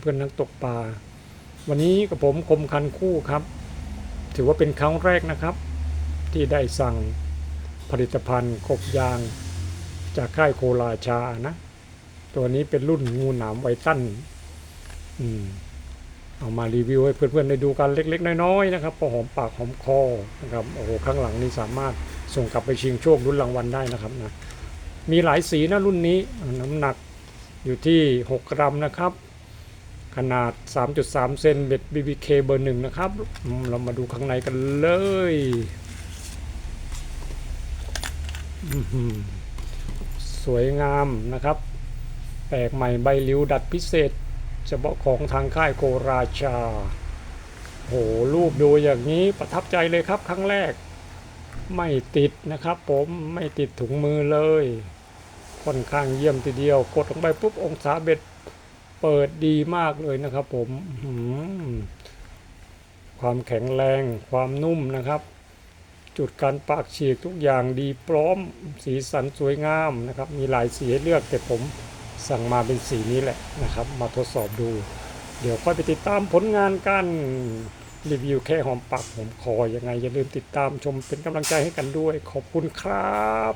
เพื่อนๆนักตกปลา วันนี้กับผมคมคันคู่ครับ ถือว่าเป็นครั้งแรกนะครับ ที่ได้สั่งผลิตภัณฑ์กบยาง จากค่ายโคราชานะ ตัวนี้เป็นรุ่นงูหนามไวตันอืมเอามารีวิวให้เพื่อนๆได้ดูกันเล็กๆ น้อยๆนะครับพอหอมปากหอมคอนะครับโอ้โหข้างหลังนี่สามารถส่งกลับไปชิงโชครุ่นรางวัลได้นะครับนะมีหลายสีนะรุ่นนี้น้ำหนักอยู่ที่ 6 กรัมนะครับ ขนาด 3.3 เซนเบ็ด BBK เบอร์หนึ่งนะครับ เรามาดูข้างในกันเลยสวยงามนะครับ แปลกใหม่ใบริ้วดัดพิเศษ เฉพาะของทางค่ายโกราชา โหรูปดูอย่างนี้ประทับใจเลยครับครั้งแรก ไม่ติดนะครับผมไม่ติดถุงมือเลย ค่อนข้างเยี่ยมทีเดียว กดลงไปปุ๊บองศาเบ็ด เปิดดีมากเลยนะครับ ผมความแข็งแรงความนุ่มนะครับ จุดการปากฉีกทุกอย่างดีพร้อมสีสันสวยงามนะครับ มีหลายสีให้เลือกแต่ผมสั่งมาเป็นสีนี้แหละนะครับ มาทดสอบดู เดี๋ยวค่อยไปติดตามผลงานกันรีวิวแค่หอมปากหอมคอยังไงอย่าลืมติดตามชมเป็นกำลังใจให้กันด้วย ขอบคุณครับ